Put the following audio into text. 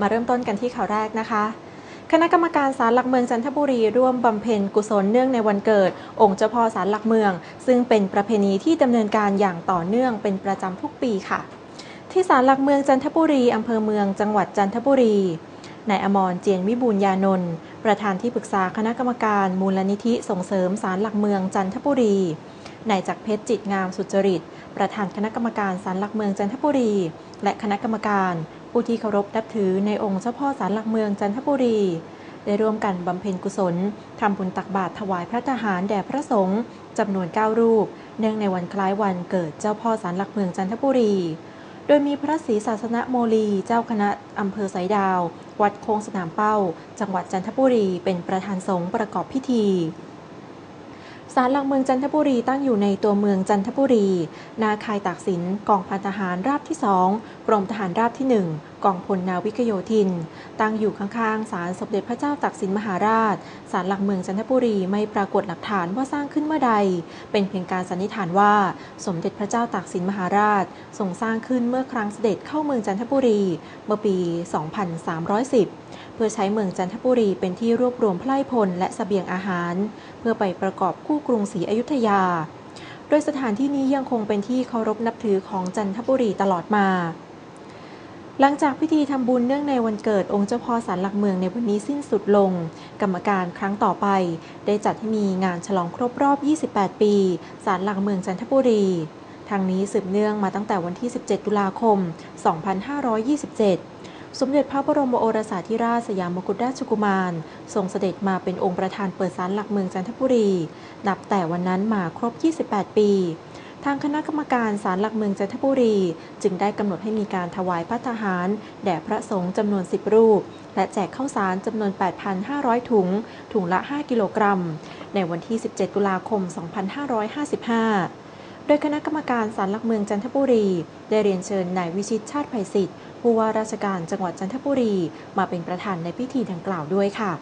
มาเริ่มต้นกันที่ข่าวแรกนะคะ คณะกรรมการศาลหลักเมืองจันทบุรีร่วมบำเพ็ญกุศลเนื่องในวันเกิด องค์เจ้าพ่อศาลหลักเมือง ซึ่งเป็นประเพณีที่ดำเนินการอย่างต่อเนื่องเป็นประจำทุกปีค่ะ ที่ศาลหลักเมืองจันทบุรีอำเภอเมืองจังหวัดจันทบุรีนายอมรเจียนวิบูลยานนท์ประธานที่ปรึกษาคณะกรรมการมูลนิธิส่งเสริมศาลหลักเมืองจันทบุรีนายจักรเพชรจิตงามสุจริต ประธานคณะกรรมการศาลหลักเมืองจันทบุรี และคณะกรรมการ ผู้ที่เคารพนับถือในองค์เจ้าพ่อศาลหลักเมืองจันทบุรี ได้ร่วมกันบำเพ็ญกุศลทำบุญตักบาตรถวายพระทหารแด่พระสงฆ์จำนวน 9 รูป เนื่องในวันคล้ายวันเกิดเจ้าพ่อศาลหลักเมืองจันทบุรี โดยมีพระศรีศาสนโมลี เจ้าคณะอำเภอสายดาว วัดโค้งสนามเป้า จังหวัดจันทบุรี เป็นประธานสงฆ์ประกอบพิธี ศาลหลักเมืองจันทบุรีตั้งอยู่ในตัวเมืองจันทบุรี นาคายตากสิน กองพันทหารราบที่ 2 กรมทหารราบที่ 1กองพลนาวิกโยธิน ตั้งอยู่ข้างๆศาลสมเด็จพระเจ้าตากสินมหาราชศาลหลักเมืองจันทบุรีไม่ปรากฏหลักฐานว่าสร้างขึ้นเมื่อใด เป็นเพียงการสันนิษฐานว่าสมเด็จพระเจ้าตากสินมหาราชทรงสร้างขึ้นเมื่อครั้งเสด็จเข้าเมืองจันทบุรี เมื่อปี 2310 เพื่อใช้เมืองจันทบุรีเป็นที่รวบรวมไพล่พลและเสบียงอาหาร เพื่อไปประกอบคู่กรุงศรีอยุธยา โดยสถานที่นี้ยังคงเป็นที่เคารพนับถือของจันทบุรีตลอดมา หลังจากพิธีทำบุญเนื่องในวันเกิดองค์เจ้าพ่อศาลหลักเมืองในวันนี้สิ้นสุดลง กรรมการครั้งต่อไป ได้จัดให้มีงานฉลองครบรอบ 28 ปีศาลหลักเมืองจันทบุรีทางนี้สืบเนื่องมาตั้งแต่วันที่ 17 ตุลาคม 2527 สมเด็จพระบรมโอรสาธิราชสยามกุฎราชกุมาร ทรงเสด็จมาเป็นองค์ประธานเปิดศาลหลักเมืองจันทบุรี นับแต่วันนั้นมาครบ 28 ปี ทางคณะกรรมการศาลหลักเมืองจันทบุรี จึงได้กำหนดให้มีการถวายพระทหาร แด่พระสงฆ์จำนวน 10 รูป และแจกข้าวสารจำนวน 8,500 ถุง ถุงละ 5 กิโลกรัม ในวันที่ 17 ตุลาคม 2555โดยคณะกรรมการศาลหลักเมืองจันทบุรี ได้เรียนเชิญนายวิชิตชาติไพศิษฐ์ผู้ว่าราชการจังหวัดจันทบุรี มาเป็นประธานในพิธีดังกล่าวด้วยค่ะ